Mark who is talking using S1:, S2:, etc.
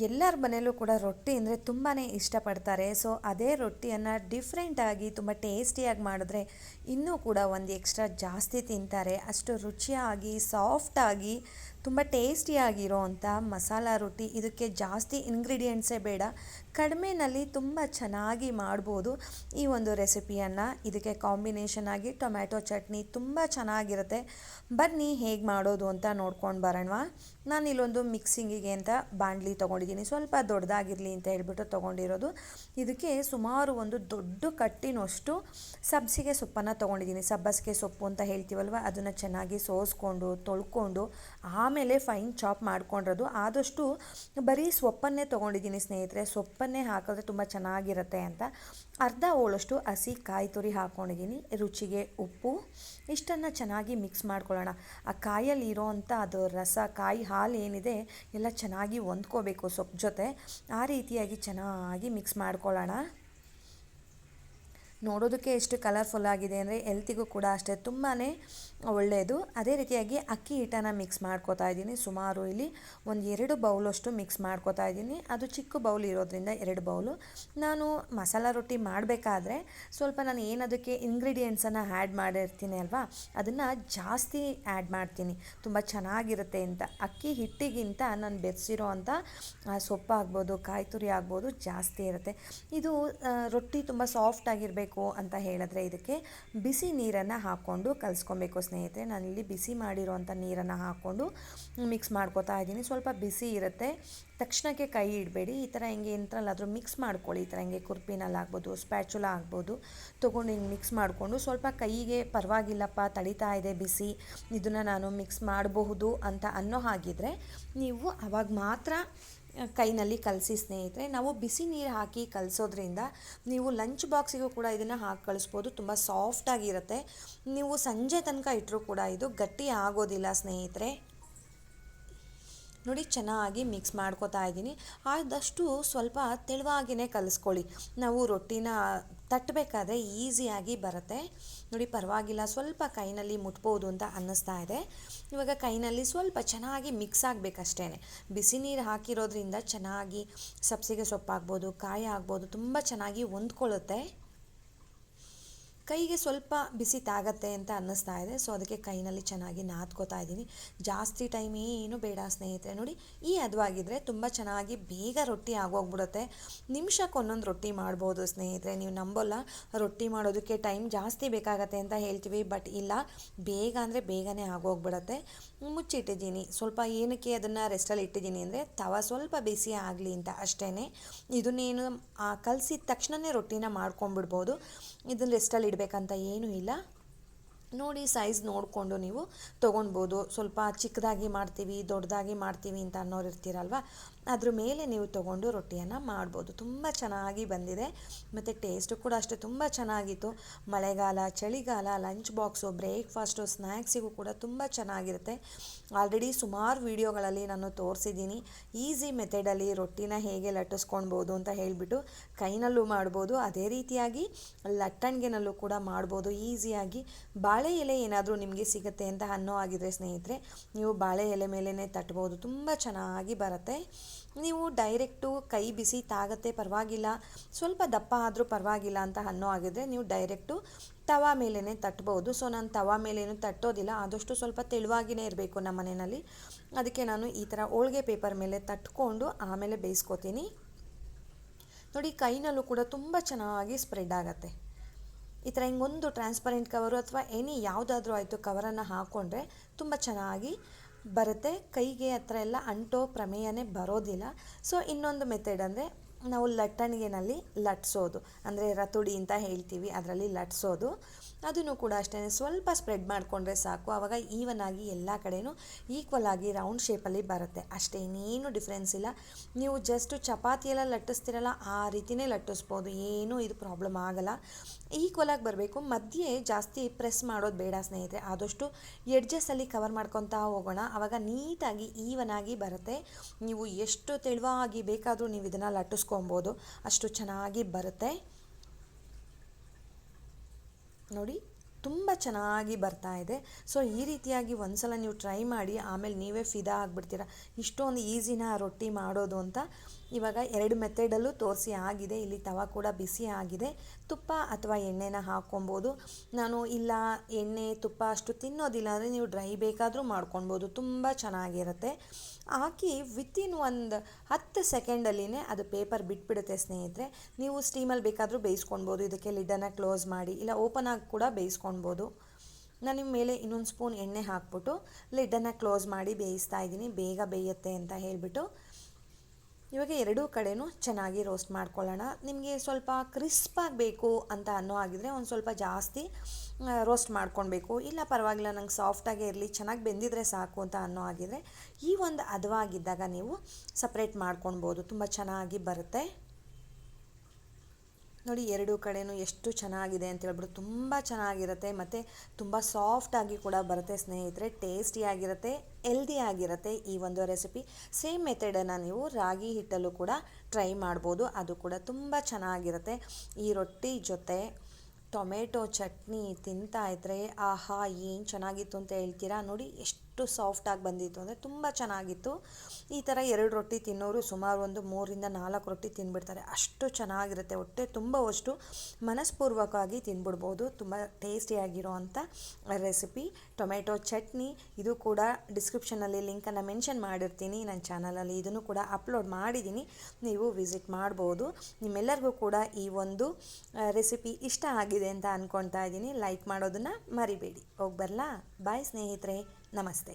S1: ಎಲ್ಲರ ಮನೆಯಲ್ಲೂ ಕೂಡ ರೊಟ್ಟಿ ಅಂದರೆ ತುಂಬಾ ಇಷ್ಟಪಡ್ತಾರೆ. ಸೊ ಅದೇ ರೊಟ್ಟಿಯನ್ನು ಡಿಫ್ರೆಂಟಾಗಿ ತುಂಬ ಟೇಸ್ಟಿಯಾಗಿ ಮಾಡಿದ್ರೆ ಇನ್ನೂ ಕೂಡ ಒಂದು ಎಕ್ಸ್ಟ್ರಾ ಜಾಸ್ತಿ ತಿಂತಾರೆ. ಅಷ್ಟು ರುಚಿಯಾಗಿ ಸಾಫ್ಟಾಗಿ ತುಂಬ ಟೇಸ್ಟಿಯಾಗಿರೋ ಅಂಥ ಮಸಾಲ ರೊಟ್ಟಿ. ಇದಕ್ಕೆ ಜಾಸ್ತಿ ಇಂಗ್ರೀಡಿಯೆಂಟ್ಸೇ ಬೇಡ. ಕಡಿಮೆನಲ್ಲಿ ತುಂಬ ಚೆನ್ನಾಗಿ ಮಾಡ್ಬೋದು. ಈ ಒಂದು ರೆಸಿಪಿಯನ್ನು ಇದಕ್ಕೆ ಕಾಂಬಿನೇಷನ್ ಆಗಿ ಟೊಮ್ಯಾಟೊ ಚಟ್ನಿ ತುಂಬ ಚೆನ್ನಾಗಿರುತ್ತೆ. ಬನ್ನಿ ಹೇಗೆ ಮಾಡೋದು ಅಂತ ನೋಡ್ಕೊಂಡು ಬರೋಣವಾ. ನಾನು ಇಲ್ಲೊಂದು ಮಿಕ್ಸಿಂಗಿಗೆ ಅಂತ ಬಾಂಡ್ಲಿ ತೊಗೊಂಡಿದ್ದೀನಿ. ಸ್ವಲ್ಪ ದೊಡ್ಡದಾಗಿರಲಿ ಅಂತ ಹೇಳ್ಬಿಟ್ಟು ತೊಗೊಂಡಿರೋದು. ಇದಕ್ಕೆ ಸುಮಾರು ಒಂದು ದೊಡ್ಡ ಕಟ್ಟಿನಷ್ಟು ಸಬ್ಸಿಗೆ ಸೊಪ್ಪನ್ನು ತೊಗೊಂಡಿದ್ದೀನಿ. ಸಬ್ಬಸಿಗೆ ಸೊಪ್ಪು ಅಂತ ಹೇಳ್ತೀವಲ್ವ, ಅದನ್ನು ಚೆನ್ನಾಗಿ ಸೋಸ್ಕೊಂಡು, ತೊಳ್ಕೊಂಡು ಆಮೇಲೆ ಫೈನ್ ಚಾಪ್ ಮಾಡ್ಕೊಂಡಿರೋದು. ಆದಷ್ಟು ಬರೀ ಸೊಪ್ಪನ್ನೇ ತೊಗೊಂಡಿದ್ದೀನಿ ಸ್ನೇಹಿತರೆ. ಸೊಪ್ಪನ್ನೇ ಹಾಕಿದ್ರೆ ತುಂಬ ಚೆನ್ನಾಗಿರುತ್ತೆ ಅಂತ. ಅರ್ಧ ಹೋಳಷ್ಟು ಹಸಿ ಕಾಯಿ ತುರಿ ಹಾಕ್ಕೊಂಡಿದ್ದೀನಿ ರುಚಿಗೆ ಉಪ್ಪು, ಇಷ್ಟನ್ನು ಚೆನ್ನಾಗಿ ಮಿಕ್ಸ್ ಮಾಡ್ಕೊಳ್ಳೋಣ. ಆ ಕಾಯಲ್ಲಿ ಇರೋವಂಥ ಅದು ರಸ, ಕಾಯಿ ಹಾಲು ಏನಿದೆ ಎಲ್ಲ ಚೆನ್ನಾಗಿ ಹೊಂದ್ಕೋಬೇಕು ಸೊಪ್ಪು ಜೊತೆ. ಆ ರೀತಿಯಾಗಿ ಚೆನ್ನಾಗಿ ಮಿಕ್ಸ್ ಮಾಡ್ಕೊಳ್ಳೋಣ. ನೋಡೋದಕ್ಕೆ ಎಷ್ಟು ಕಲರ್ಫುಲ್ ಆಗಿದೆ ಅಂದರೆ ಎಲ್ತಿಗೂ ಕೂಡ ಅಷ್ಟೇ ತುಂಬಾ ಒಳ್ಳೆಯದು ಅದೇ ರೀತಿಯಾಗಿ ಅಕ್ಕಿ ಹಿಟ್ಟನ್ನು ಮಿಕ್ಸ್ ಮಾಡ್ಕೋತಾ ಇದ್ದೀನಿ. ಸುಮಾರು ಇಲ್ಲಿ ಒಂದು ಎರಡು ಬೌಲಷ್ಟು ಮಿಕ್ಸ್ ಮಾಡ್ಕೋತಾ ಇದ್ದೀನಿ. ಅದು ಚಿಕ್ಕ ಬೌಲ್ ಇರೋದ್ರಿಂದ ಎರಡು ಬೌಲು ನಾನು ಮಸಾಲ ರೊಟ್ಟಿ ಮಾಡಬೇಕಾದ್ರೆ ಸ್ವಲ್ಪ ನಾನು ಏನದಕ್ಕೆ ಇಂಗ್ರೀಡಿಯೆಂಟ್ಸನ್ನು ಆ್ಯಡ್ ಮಾಡಿರ್ತೀನಿ ಅಲ್ವಾ? ಅದನ್ನು ಜಾಸ್ತಿ ಆ್ಯಡ್ ಮಾಡ್ತೀನಿ. ತುಂಬ ಚೆನ್ನಾಗಿರುತ್ತೆ ಅಂತ. ಅಕ್ಕಿ ಹಿಟ್ಟಿಗಿಂತ ನಾನು ಬೆರೆಸಿರೋ ಅಂಥ ಸೊಪ್ಪು ಆಗ್ಬೋದು ಕಾಯಿ ತುರಿ ಆಗ್ಬೋದು ಜಾಸ್ತಿ ಇರುತ್ತೆ. ಇದು ರೊಟ್ಟಿ ತುಂಬ ಸಾಫ್ಟ್ ಆಗಿರಬೇಕು. ಅಂತ ಹೇಳಿದ್ರೆ ಇದಕ್ಕೆ ಬಿಸಿ ನೀರನ್ನು ಹಾಕ್ಕೊಂಡು ಕಲಿಸ್ಕೊಬೇಕು ಸ್ನೇಹಿತರೆ. ನಾನಿಲ್ಲಿ ಬಿಸಿ ಮಾಡಿರೋವಂಥ ನೀರನ್ನು ಹಾಕ್ಕೊಂಡು ಮಿಕ್ಸ್ ಮಾಡ್ಕೋತಾ ಇದ್ದೀನಿ. ಸ್ವಲ್ಪ ಬಿಸಿ ಇರುತ್ತೆ. ತಕ್ಷಣಕ್ಕೆ ಕೈ ಇಡಬೇಡಿ. ಈ ಥರ ಹಿಂಗೆ ಇಂತ್ರಲ್ಲಾದರೂ ಮಿಕ್ಸ್ ಮಾಡ್ಕೊಳ್ಳಿ. ಈ ಥರ ಹಿಂಗೆ ಕುರ್ಪಿನಲ್ಲಿ ಆಗ್ಬೋದು ಸ್ಪ್ಯಾಚುಲ ಆಗ್ಬೋದು, ತೊಗೊಂಡು ಹಿಂಗೆ ಮಿಕ್ಸ್ ಮಾಡಿಕೊಂಡು ಸ್ವಲ್ಪ ಕೈಗೆ ಪರವಾಗಿಲ್ಲಪ್ಪ, ತಡಿತಾ ಇದೆ ಬಿಸಿ, ಇದನ್ನು ನಾನು ಮಿಕ್ಸ್ ಮಾಡಬಹುದು ಅಂತ ಅನ್ನೋ ಹಾಗಿದ್ರೆ ನೀವು ಅವಾಗ ಮಾತ್ರ ಕೈನಲ್ಲಿ ಕಲಸಿ ಸ್ನೇಹಿತರೆ, ನಾವು ಬಿಸಿ ನೀರು ಹಾಕಿ ಕಲಸೋದ್ರಿಂದ ನೀವು ಲಂಚ್ ಬಾಕ್ಸಿಗೂ ಕೂಡ ಇದನ್ನು ಹಾಕಿ ಕಳಿಸ್ಬೋದು. ತುಂಬ ಸಾಫ್ಟಾಗಿರುತ್ತೆ ನೀವು ಸಂಜೆ ತನಕ ಇಟ್ಟರೂ ಕೂಡ ಇದು ಗಟ್ಟಿ ಆಗೋದಿಲ್ಲ ಸ್ನೇಹಿತರೆ. ನೋಡಿ, ಚೆನ್ನಾಗಿ ಮಿಕ್ಸ್ ಮಾಡ್ಕೋತಾ ಇದ್ದೀನಿ. ಆದಷ್ಟು ಸ್ವಲ್ಪ ತೆಳುವಾಗಿಯೇ ಕಲಿಸ್ಕೊಳ್ಳಿ. ನಾವು ರೊಟ್ಟಿನ ತಟ್ಟಬೇಕಾದ್ರೆ ಈಸಿಯಾಗಿ ಬರುತ್ತೆ. ನೋಡಿ, ಪರವಾಗಿಲ್ಲ, ಸ್ವಲ್ಪ ಕೈನಲ್ಲಿ ಮುಟ್ಬೋದು ಅಂತ ಅನ್ನಿಸ್ತಾ ಇದೆ. ಇವಾಗ ಕೈನಲ್ಲಿ ಸ್ವಲ್ಪ ಚೆನ್ನಾಗಿ ಮಿಕ್ಸ್ ಆಗಬೇಕಷ್ಟೇ ಬಿಸಿ ನೀರು ಹಾಕಿರೋದ್ರಿಂದ ಚೆನ್ನಾಗಿ ಸಬ್ಸಿಗೆ ಸೊಪ್ಪಾಗ್ಬೋದು, ಕಾಯಿ ಆಗ್ಬೋದು, ತುಂಬ ಚೆನ್ನಾಗಿ ಹೊಂದ್ಕೊಳ್ಳುತ್ತೆ. ಕೈಗೆ ಸ್ವಲ್ಪ ಬಿಸಿ ತಾಗತ್ತೆ ಅಂತ ಅನ್ನಿಸ್ತಾ ಇದೆ. ಸೊ ಅದಕ್ಕೆ ಕೈನಲ್ಲಿ ಚೆನ್ನಾಗಿ ನಾದ್ಕೋತಾ ಇದ್ದೀನಿ. ಜಾಸ್ತಿ ಟೈಮ್ ಏನು ಬೇಡ ಸ್ನೇಹಿತರೆ. ನೋಡಿ, ಈ ಹದವಾಗಿದ್ದರೆ ತುಂಬ ಚೆನ್ನಾಗಿ ಬೇಗ ರೊಟ್ಟಿ ಆಗೋಗ್ಬಿಡುತ್ತೆ. ನಿಮಿಷಕ್ಕೆ ಒಂದೊಂದು ರೊಟ್ಟಿ ಮಾಡ್ಬೋದು ಸ್ನೇಹಿತರೆ. ನೀವು ನಂಬೋಲ್ಲ, ರೊಟ್ಟಿ ಮಾಡೋದಕ್ಕೆ ಟೈಮ್ ಜಾಸ್ತಿ ಬೇಕಾಗತ್ತೆ ಅಂತ ಹೇಳ್ತೀವಿ. ಬಟ್ ಇಲ್ಲ, ಬೇಗ ಅಂದರೆ ಬೇಗನೆ ಆಗೋಗ್ಬಿಡುತ್ತೆ. ಮುಚ್ಚಿಟ್ಟಿದ್ದೀನಿ. ಸ್ವಲ್ಪ ಏನಕ್ಕೆ ಅದನ್ನು ರೆಸ್ಟಲ್ಲಿ ಇಟ್ಟಿದ್ದೀನಿ ಅಂದರೆ, ತವ ಸ್ವಲ್ಪ ಬಿಸಿ ಆಗಲಿ ಅಂತ ಅಷ್ಟೇ ಇದನ್ನೇನು ಕಲಸಿದ ತಕ್ಷಣವೇ ರೊಟ್ಟಿನ ಮಾಡ್ಕೊಂಡ್ಬಿಡ್ಬೋದು. ಇದನ್ನು ರೆಸ್ಟಲ್ಲಿ ಇಡಬೇಕಂತ ಏನೂ ಇಲ್ಲ. ನೋಡಿ ಸೈಜ್ ನೋಡಿಕೊಂಡು ನೀವು ತೊಗೊಳ್ಬೋದು. ಸ್ವಲ್ಪ ಚಿಕ್ಕದಾಗಿ ಮಾಡ್ತೀವಿ, ದೊಡ್ಡದಾಗಿ ಮಾಡ್ತೀವಿ ಅಂತ ಅನ್ನೋರು ಇರ್ತೀರಲ್ವ? ಅದ್ರ ಮೇಲೆ ನೀವು ತೊಗೊಂಡು ರೊಟ್ಟಿಯನ್ನು ಮಾಡ್ಬೋದು. ತುಂಬ ಚೆನ್ನಾಗಿ ಬಂದಿದೆ. ಮತ್ತು ಟೇಸ್ಟು ಕೂಡ ಅಷ್ಟೇ, ತುಂಬ ಚೆನ್ನಾಗಿತ್ತು. ಮಳೆಗಾಲ, ಚಳಿಗಾಲ ಲಂಚ್ ಬಾಕ್ಸು ಬ್ರೇಕ್ಫಾಸ್ಟು ಸ್ನ್ಯಾಕ್ಸಿಗೂ ಕೂಡ ತುಂಬ ಚೆನ್ನಾಗಿರುತ್ತೆ. ಆಲ್ರೆಡಿ ಸುಮಾರು ವೀಡಿಯೋಗಳಲ್ಲಿ ನಾನು ತೋರಿಸಿದ್ದೀನಿ. ಈಸಿ ಮೆಥಡಲ್ಲಿ ರೊಟ್ಟಿನ ಹೇಗೆ ಲಟ್ಟಿಸ್ಕೊಳ್ಬೋದು ಅಂತ ಹೇಳಿಬಿಟ್ಟು ಕೈನಲ್ಲೂ ಮಾಡ್ಬೋದು. ಅದೇ ರೀತಿಯಾಗಿ ಲಟ್ಟಣಿಗೆನಲ್ಲೂ ಕೂಡ ಮಾಡ್ಬೋದು. ಈಸಿಯಾಗಿ ಬಾಳೆ ಎಲೆ ಏನಾದರೂ ನಿಮಗೆ ಸಿಗುತ್ತೆ ಅಂತ ಅನ್ನೋ ಆಗಿದ್ರೆ ಸ್ನೇಹಿತರೆ, ನೀವು ಬಾಳೆ ಎಲೆ ಮೇಲೇ ತಟ್ಬೋದು. ತುಂಬ ಚೆನ್ನಾಗಿ ಬರುತ್ತೆ. ನೀವು ಡೈರೆಕ್ಟು ಕೈ ಬಿಸಿ ತಾಗತ್ತೆ ಪರವಾಗಿಲ್ಲ, ಸ್ವಲ್ಪ ದಪ್ಪ ಆದರೂ ಪರವಾಗಿಲ್ಲ ಅಂತ ಅನ್ನೋ ಆಗಿದ್ರೆ ನೀವು ಡೈರೆಕ್ಟು ತವ ಮೇಲೇ ತಟ್ಬೋದು. ಸೊ, ನಾನು ತವ ಮೇಲೇನು ತಟ್ಟೋದಿಲ್ಲ, ಆದಷ್ಟು ಸ್ವಲ್ಪ ತೆಳುವಾಗಿಯೇ ಇರಬೇಕು ನಮ್ಮ ಮನೆಯಲ್ಲಿ. ಅದಕ್ಕೆ ನಾನು ಈ ಥರ ಹೋಳಿಗೆ ಪೇಪರ್ ಮೇಲೆ ತಟ್ಕೊಂಡು ಆಮೇಲೆ ಬೇಯಿಸ್ಕೊತೀನಿ. ನೋಡಿ, ಕೈನಲ್ಲೂ ಕೂಡ ತುಂಬ ಚೆನ್ನಾಗಿ ಸ್ಪ್ರೆಡ್ ಆಗುತ್ತೆ. ಈ ಥರ ಹಿಂಗೊಂದು ಟ್ರಾನ್ಸ್ಪರೆಂಟ್ ಕವರು ಅಥವಾ ಎನಿ ಯಾವುದಾದ್ರೂ ಆಯಿತು ಕವರನ್ನು ಹಾಕ್ಕೊಂಡ್ರೆ ತುಂಬ ಚೆನ್ನಾಗಿ ಬರುತ್ತೆ. ಕೈಗೆ ಹತ್ರ ಎಲ್ಲ ಅಂಟೋ ಪ್ರಮೇಯನೇ ಬರೋದಿಲ್ಲ. ಸೊ ಇನ್ನೊಂದು ಮೆಥಡ್ ಅಂದರೆ ನಾವು ಲಟ್ಟಣಿಗೆನಲ್ಲಿ ಲಟ್ಸೋದು. ಅಂದರೆ ರತುಡಿ ಅಂತ ಹೇಳ್ತೀವಿ, ಅದರಲ್ಲಿ ಲಟ್ಸೋದು. ಅದನ್ನು ಕೂಡ ಅಷ್ಟೇ ಸ್ವಲ್ಪ ಸ್ಪ್ರೆಡ್ ಮಾಡಿಕೊಂಡ್ರೆ ಸಾಕು. ಆವಾಗ ಈವನ್ ಆಗಿ ಎಲ್ಲ ಕಡೆಯೂ ಈಕ್ವಲ್ ಆಗಿ ರೌಂಡ್ ಶೇಪಲ್ಲಿ ಬರುತ್ತೆ. ಅಷ್ಟೇ ಇನ್ನೇನು ಡಿಫ್ರೆನ್ಸ್ ಇಲ್ಲ. ನೀವು ಜಸ್ಟ್ ಚಪಾತಿ ಎಲ್ಲ ಲಟ್ಟಿಸ್ತಿರಲ್ಲ, ಆ ರೀತಿಯೇ ಲಟ್ಟಿಸ್ಬೋದು. ಏನೂ ಇದು ಪ್ರಾಬ್ಲಮ್ ಆಗಲ್ಲ. ಈಕ್ವಲಾಗಿ ಬರಬೇಕು. ಮಧ್ಯೆ ಜಾಸ್ತಿ ಪ್ರೆಸ್ ಮಾಡೋದು ಬೇಡ ಸ್ನೇಹಿತರೆ. ಆದಷ್ಟು ಎಡ್ಜಸ್ಸಲ್ಲಿ ಕವರ್ ಮಾಡ್ಕೊತಾ ಹೋಗೋಣ. ಆವಾಗ ನೀಟಾಗಿ ಈವನ್ ಆಗಿ ಬರುತ್ತೆ. ನೀವು ಎಷ್ಟು ತೆಳುವಾಗಿ ಬೇಕಾದರೂ ನೀವು ಇದನ್ನು ಲಟ್ಟಿಸ್ಕೊಬೋದು ಅಷ್ಟು ಚೆನ್ನಾಗಿ ಬರುತ್ತೆ. ನೋಡಿ, ತುಂಬ ಚೆನ್ನಾಗಿ ಬರ್ತಾ ಇದೆ. ಸೊ, ಈ ರೀತಿಯಾಗಿ ಒಂದ್ಸಲ ನೀವು ಟ್ರೈ ಮಾಡಿ, ಆಮೇಲೆ ನೀವೇ ಫಿದಾ ಆಗಿಬಿಡ್ತೀರ. ಇಷ್ಟೊಂದು ಈಸಿನ ರೊಟ್ಟಿ ಮಾಡೋದು ಅಂತ ಇವಾಗ ಎರಡು ಮೆಥಡಲ್ಲೂ ತೋರಿಸಿ ಆಗಿದೆ. ಇಲ್ಲಿ ತವ ಕೂಡ ಬಿಸಿ ಆಗಿದೆ. ತುಪ್ಪ ಅಥವಾ ಎಣ್ಣೆನ ಹಾಕ್ಕೊಬೋದು. ನಾನು ಇಲ್ಲ, ಎಣ್ಣೆ, ತುಪ್ಪ ಅಷ್ಟು ತಿನ್ನೋದಿಲ್ಲ ಅಂದರೆ ನೀವು ಡ್ರೈ ಬೇಕಾದರೂ ಮಾಡ್ಕೊಳ್ಬೋದು ತುಂಬ ಚೆನ್ನಾಗಿರುತ್ತೆ. ಹಾಕಿ ವಿತಿನ್ ಒಂದು ಹತ್ತು ಸೆಕೆಂಡಲ್ಲಿನೇ ಅದು ಪೇಪರ್ ಬಿಟ್ಬಿಡುತ್ತೆ ಸ್ನೇಹಿತರೆ. ನೀವು ಸ್ಟೀಮಲ್ಲಿ ಬೇಕಾದರೂ ಬೇಯಿಸ್ಕೊಳ್ಬೋದು ಇದಕ್ಕೆ ಲಿಡ್ಡನ್ನು ಕ್ಲೋಸ್ ಮಾಡಿ, ಇಲ್ಲ ಓಪನ್ ಆಗಿ ಕೂಡ ಬೇಯಿಸ್ಕೊಳ್ಬೋದು ನಾನು ನಿಮ್ಮ ಮೇಲೆ ಇನ್ನೊಂದು ಸ್ಪೂನ್ ಎಣ್ಣೆ ಹಾಕ್ಬಿಟ್ಟು ಲಿಡ್ಡನ್ನು ಕ್ಲೋಸ್ ಮಾಡಿ ಬೇಯಿಸ್ತಾ ಇದ್ದೀನಿ. ಬೇಗ ಬೇಯುತ್ತೆ ಅಂತ ಹೇಳಿಬಿಟ್ಟು. ಇವಾಗ ಎರಡೂ ಕಡೆನೂ ಚೆನ್ನಾಗಿ ರೋಸ್ಟ್ ಮಾಡ್ಕೊಳ್ಳೋಣ. ನಿಮಗೆ ಸ್ವಲ್ಪ ಕ್ರಿಸ್ಪಾಗಿ ಬೇಕು ಅಂತ ಅನ್ನೋ ಆಗಿದ್ರೆ ಒಂದು ಸ್ವಲ್ಪ ಜಾಸ್ತಿ ರೋಸ್ಟ್ ಮಾಡ್ಕೊಳ್ಬೇಕು ಇಲ್ಲ ಪರವಾಗಿಲ್ಲ, ನಂಗೆ ಸಾಫ್ಟಾಗೇ ಇರಲಿ, ಚೆನ್ನಾಗಿ ಬೆಂದಿದ್ರೆ ಸಾಕು ಅಂತ ಅನ್ನೋ ಆಗಿದ್ರೆ ಈ ಒಂದು ಹದವಾಗಿದ್ದಾಗ ನೀವು ಸಪ್ರೇಟ್ ಮಾಡ್ಕೊಳ್ಬೋದು ತುಂಬ ಚೆನ್ನಾಗಿ ಬರುತ್ತೆ. ನೋಡಿ, ಎರಡೂ ಕಡೆಯೂ ಎಷ್ಟು ಚೆನ್ನಾಗಿದೆ ಅಂತ ಹೇಳ್ಬಿಟ್ಟು ತುಂಬ ಚೆನ್ನಾಗಿರುತ್ತೆ. ಮತ್ತು ತುಂಬ ಸಾಫ್ಟಾಗಿ ಕೂಡ ಬರುತ್ತೆ ಸ್ನೇಹಿತರೆ ಟೇಸ್ಟಿಯಾಗಿರುತ್ತೆ ಎಲ್ದಿ ಆಗಿರುತ್ತೆ ಈ ಒಂದು ರೆಸಿಪಿ ಸೇಮ್ ಮೆಥಡನ್ನು ನೀವು ರಾಗಿ ಹಿಟ್ಟಲ್ಲೂ ಕೂಡ ಟ್ರೈ ಮಾಡ್ಬೋದು. ಅದು ಕೂಡ ತುಂಬ ಚೆನ್ನಾಗಿರುತ್ತೆ. ಈ ರೊಟ್ಟಿ ಜೊತೆ ಟೊಮೆಟೊ ಚಟ್ನಿ ತಿಂತಾ ಇದ್ದರೆ ಆಹಾ, ಏನು ಚೆನ್ನಾಗಿತ್ತು ಅಂತ ಹೇಳ್ತೀರಾ? ನೋಡಿ, ಎಷ್ಟು ಸಾಫ್ಟಾಗಿ ಬಂದಿತ್ತು. ಅಂದರೆ ತುಂಬ ಚೆನ್ನಾಗಿತ್ತು. ಈ ಥರ ಎರಡು ರೊಟ್ಟಿ ತಿನ್ನೋರು ಸುಮಾರು ಒಂದು ಮೂರಿಂದ ನಾಲ್ಕು ರೊಟ್ಟಿ ತಿನ್ಬಿಡ್ತಾರೆ. ಅಷ್ಟು ಚೆನ್ನಾಗಿರುತ್ತೆ. ಹೊಟ್ಟೆ ತುಂಬ ಅಷ್ಟು ಮನಸ್ಪೂರ್ವಕವಾಗಿ ತಿನ್ಬಿಡ್ಬೋದು. ತುಂಬ ಟೇಸ್ಟಿಯಾಗಿರೋ ಅಂಥ ರೆಸಿಪಿ ಟೊಮೆಟೊ ಚಟ್ನಿ. ಇದು ಕೂಡ ಡಿಸ್ಕ್ರಿಪ್ಷನಲ್ಲಿ ಲಿಂಕನ್ನು ಮೆನ್ಷನ್ ಮಾಡಿರ್ತೀನಿ. ನನ್ನ ಚಾನಲಲ್ಲಿ ಇದನ್ನು ಕೂಡ ಅಪ್ಲೋಡ್ ಮಾಡಿದ್ದೀನಿ. ನೀವು ವಿಸಿಟ್ ಮಾಡ್ಬೋದು. ನಿಮ್ಮೆಲ್ಲರಿಗೂ ಕೂಡ ಈ ಒಂದು ರೆಸಿಪಿ ಇಷ್ಟ ಆಗಿದೆ ಅಂತ ಅಂದ್ಕೊಳ್ತಾ ಇದ್ದೀನಿ. ಲೈಕ್ ಮಾಡೋದನ್ನು ಮರಿಬೇಡಿ. ಹೋಗಿ ಬರಲಾ? ಬಾಯ್ ಸ್ನೇಹಿತರೆ. నమస్తే.